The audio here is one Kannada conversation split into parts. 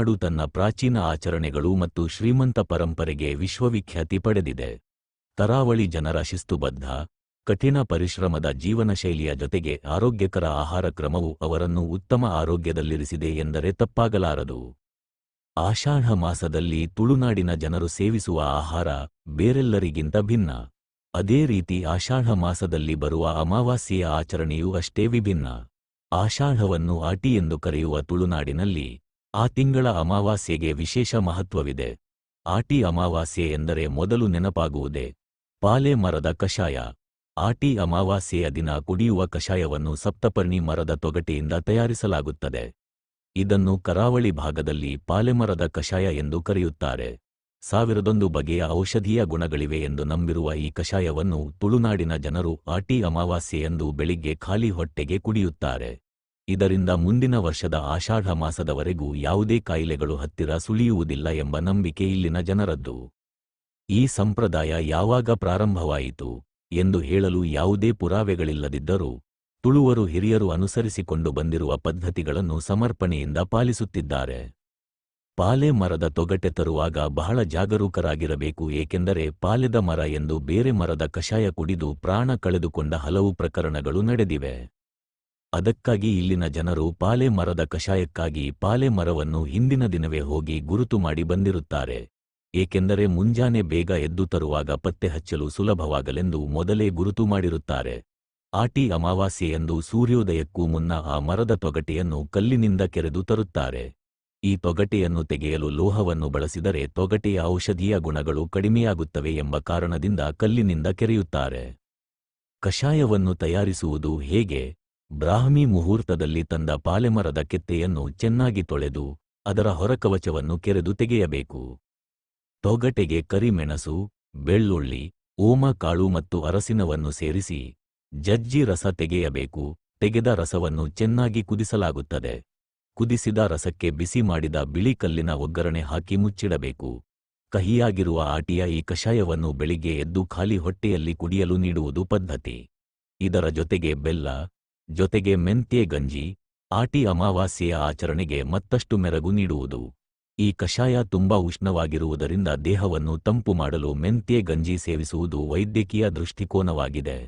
ತುಳುನಾಡು ತನ್ನ ಪ್ರಾಚೀನ ಆಚರಣೆಗಳು ಮತ್ತು ಶ್ರೀಮಂತ ಪರಂಪರೆಗೆ ವಿಶ್ವವಿಖ್ಯಾತಿ ಪಡೆದಿದೆ. ತರಾವಳಿ ಜನರ ಶಿಸ್ತುಬದ್ಧ, ಕಠಿಣ ಪರಿಶ್ರಮದ ಜೀವನಶೈಲಿಯ ಜೊತೆಗೆ ಆರೋಗ್ಯಕರ ಆಹಾರ ಕ್ರಮವು ಅವರನ್ನು ಉತ್ತಮ ಆರೋಗ್ಯದಲ್ಲಿರಿಸಿದೆ ಎಂದರೆ ತಪ್ಪಾಗಲಾರದು. ಆಷಾಢ ಮಾಸದಲ್ಲಿ ತುಳುನಾಡಿನ ಜನರು ಸೇವಿಸುವ ಆಹಾರ ಬೇರೆಲ್ಲರಿಗಿಂತ ಭಿನ್ನ. ಅದೇ ರೀತಿ ಆಷಾಢ ಮಾಸದಲ್ಲಿ ಬರುವ ಅಮಾವಾಸ್ಯೆಯ ಆಚರಣೆಯೂ ಅಷ್ಟೇ ವಿಭಿನ್ನ. ಆಷಾಢವನ್ನು ಆಟಿ ಎಂದು ಕರೆಯುವ ತುಳುನಾಡಿನಲ್ಲಿ ಆ ತಿಂಗಳ ಅಮಾವಾಸ್ಯೆಗೆ ವಿಶೇಷ ಮಹತ್ವವಿದೆ. ಆಟಿ ಅಮಾವಾಸ್ಯೆ ಎಂದರೆ ಮೊದಲು ನೆನಪಾಗುವುದೇ. ಪಾಲೆ ಮರದ ಕಷಾಯ. ಆಟಿ ಅಮಾವಾಸ್ಯೆಯ ದಿನ ಕುಡಿಯುವ ಕಷಾಯವನ್ನು ಸಪ್ತಪರ್ಣಿ ಮರದ ತೊಗಟೆಯಿಂದ ತಯಾರಿಸಲಾಗುತ್ತದೆ. ಇದನ್ನು ಕರಾವಳಿ ಭಾಗದಲ್ಲಿ ಪಾಲೆಮರದ ಕಷಾಯ ಎಂದು ಕರೆಯುತ್ತಾರೆ. ಸಾವಿರದೊಂದು ಬಗೆಯ ಔಷಧೀಯ ಗುಣಗಳಿವೆ ಎಂದು ನಂಬಿರುವ ಈ ಕಷಾಯವನ್ನು ತುಳುನಾಡಿನ ಜನರು ಆಟಿ ಅಮಾವಾಸ್ಯೆಯಂದು ಬೆಳಿಗ್ಗೆ ಖಾಲಿ ಹೊಟ್ಟೆಗೆ ಕುಡಿಯುತ್ತಾರೆ. ಇದರಿಂದ ಮುಂದಿನ ವರ್ಷದ ಆಷಾಢ ಮಾಸದವರೆಗೂ ಯಾವುದೇ ಕಾಯಿಲೆಗಳು ಹತ್ತಿರ ಸುಳಿಯುವುದಿಲ್ಲ ಎಂಬ ನಂಬಿಕೆ ಇಲ್ಲಿನ ಜನರದ್ದು. ಈ ಸಂಪ್ರದಾಯ ಯಾವಾಗ ಪ್ರಾರಂಭವಾಯಿತು ಎಂದು ಹೇಳಲು ಯಾವುದೇ ಪುರಾವೆಗಳಿಲ್ಲದಿದ್ದರೂ, ತುಳುವರು ಹಿರಿಯರು ಅನುಸರಿಸಿಕೊಂಡು ಬಂದಿರುವ ಪದ್ಧತಿಗಳನ್ನು ಸಮರ್ಪಣೆಯಿಂದ ಪಾಲಿಸುತ್ತಿದ್ದಾರೆ. ಪಾಲೆ ಮರದ ತೊಗಟೆ ತರುವಾಗ ಬಹಳ ಜಾಗರೂಕರಾಗಿರಬೇಕು ಏಕೆಂದರೆ ಪಾಲೆದ ಮರ ಎಂದು ಬೇರೆ ಮರದ ಕಷಾಯ ಕುಡಿದು ಪ್ರಾಣ ಕಳೆದುಕೊಂಡ ಹಲವು ಪ್ರಕರಣಗಳು ನಡೆದಿವೆ. ಅದಕ್ಕಾಗಿ ಇಲ್ಲಿನ ಜನರು ಪಾಲೆ ಮರದ ಕಷಾಯಕ್ಕಾಗಿ ಪಾಲೆ ಮರವನ್ನು ಹಿಂದಿನ ದಿನವೇ ಹೋಗಿ ಗುರುತು ಮಾಡಿ ಬಂದಿರುತ್ತಾರೆ. ಏಕೆಂದರೆ ಮುಂಜಾನೆ ಬೇಗ ಎದ್ದು ತರುವಾಗ ಪತ್ತೆ ಹಚ್ಚಲು ಸುಲಭವಾಗಲೆಂದು ಮೊದಲೇ ಗುರುತು ಮಾಡಿರುತ್ತಾರೆ. ಆಟಿ ಅಮಾವಾಸ್ಯೆಯೆಂದು ಸೂರ್ಯೋದಯಕ್ಕೂ ಮುನ್ನ ಆ ಮರದ ತೊಗಟೆಯನ್ನು ಕಲ್ಲಿನಿಂದ ಕೆರೆದು ತರುತ್ತಾರೆ. ಈ ತೊಗಟೆಯನ್ನು ತೆಗೆಯಲು ಲೋಹವನ್ನು ಬಳಸಿದರೆ ತೊಗಟೆಯ ಔಷಧೀಯ ಗುಣಗಳು ಕಡಿಮೆಯಾಗುತ್ತವೆ ಎಂಬ ಕಾರಣದಿಂದ ಕಲ್ಲಿನಿಂದ ಕೆರೆಯುತ್ತಾರೆ. ಕಷಾಯವನ್ನು ತಯಾರಿಸುವುದು ಹೇಗೆ? ಬ್ರಾಹ್ಮಿ ಮುಹೂರ್ತದಲ್ಲಿ ತಂದ ಪಾಲೆಮರದ ಕೆತ್ತೆಯನ್ನು ಚೆನ್ನಾಗಿ ತೊಳೆದು ಅದರ ಹೊರಕವಚವನ್ನು ಕೆರೆದು ತೆಗೆಯಬೇಕು. ತೊಗಟೆಗೆ ಕರಿಮೆಣಸು, ಬೆಳ್ಳುಳ್ಳಿ, ಓಮ ಕಾಳು ಮತ್ತು ಅರಸಿನವನ್ನು ಸೇರಿಸಿ ಜಜ್ಜಿ ರಸ ತೆಗೆಯಬೇಕು. ತೆಗೆದ ರಸವನ್ನು ಚೆನ್ನಾಗಿ ಕುದಿಸಲಾಗುತ್ತದೆ. ಕುದಿಸಿದ ರಸಕ್ಕೆ ಬಿಸಿ ಮಾಡಿದ ಬಿಳಿ ಕಲ್ಲಿನ ಒಗ್ಗರಣೆ ಹಾಕಿ ಮುಚ್ಚಿಡಬೇಕು. ಕಹಿಯಾಗಿರುವ ಆಟಿಯ ಈ ಕಷಾಯವನ್ನು ಬೆಳಿಗ್ಗೆ ಎದ್ದು ಖಾಲಿ ಹೊಟ್ಟೆಯಲ್ಲಿ ಕುಡಿಯಲು ನೀಡುವುದು ಪದ್ಧತಿ. ಇದರ ಜೊತೆಗೆ ಬೆಲ್ಲ ಜೊತೆಗೆ ಮೆಂತ್ಯೆ ಗಂಜಿ, ಆಟಿ ಅಮಾವಾಸ್ಯೆಯ ಆಚರಣೆಗೆ ಮತ್ತಷ್ಟು ಮೆರಗು ನೀಡುವುದು. ಈ ಕಷಾಯ ತುಂಬಾ ಉಷ್ಣವಾಗಿರುವುದರಿಂದ ದೇಹವನ್ನು ತಂಪು ಮಾಡಲು ಮೆಂತ್ಯೆ ಗಂಜಿ ಸೇವಿಸುವುದು ವೈದ್ಯಕೀಯ ದೃಷ್ಟಿಕೋನವಾಗಿದೆ.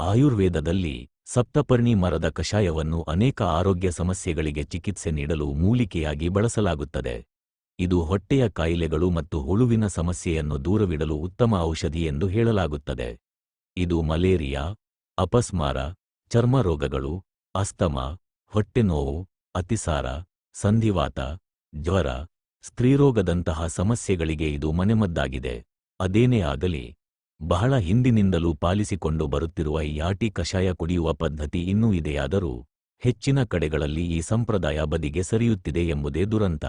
ಆಯುರ್ವೇದದಲ್ಲಿ ಸಪ್ತಪರ್ಣಿ ಮರದ ಕಷಾಯವನ್ನು ಅನೇಕ ಆರೋಗ್ಯ ಸಮಸ್ಯೆಗಳಿಗೆ ಚಿಕಿತ್ಸೆ ನೀಡಲು ಮೂಲಿಕೆಯಾಗಿ ಬಳಸಲಾಗುತ್ತದೆ. ಇದು ಹೊಟ್ಟೆಯ ಕಾಯಿಲೆಗಳು ಮತ್ತು ಹುಳುವಿನ ಸಮಸ್ಯೆಯನ್ನು ದೂರವಿಡಲು ಉತ್ತಮ ಔಷಧಿ ಎಂದು ಹೇಳಲಾಗುತ್ತದೆ. ಇದು ಮಲೇರಿಯಾ, ಅಪಸ್ಮಾರ ಚರ್ಮ ರೋಗಗಳು ಅಸ್ತಮ ಹೊಟ್ಟೆನೋವು ಅತಿಸಾರ, ಸಂಧಿವಾತ, ಜ್ವರ, ಸ್ತ್ರೀರೋಗದಂತಹ ಸಮಸ್ಯೆಗಳಿಗೆ ಇದು ಮನೆಮದ್ದಾಗಿದೆ. ಅದೇನೇ ಆಗಲಿ, ಬಹಳ ಹಿಂದಿನಿಂದಲೂ ಪಾಲಿಸಿಕೊಂಡು ಬರುತ್ತಿರುವ ಯಾಟಿ ಕಷಾಯ ಕುಡಿಯುವ ಪದ್ಧತಿ ಇನ್ನೂ ಇದೆಯಾದರೂ ಹೆಚ್ಚಿನ ಕಡೆಗಳಲ್ಲಿ ಈ ಸಂಪ್ರದಾಯ ಬದಿಗೆ ಸರಿಯುತ್ತಿದೆ ಎಂಬುದೇ ದುರಂತ.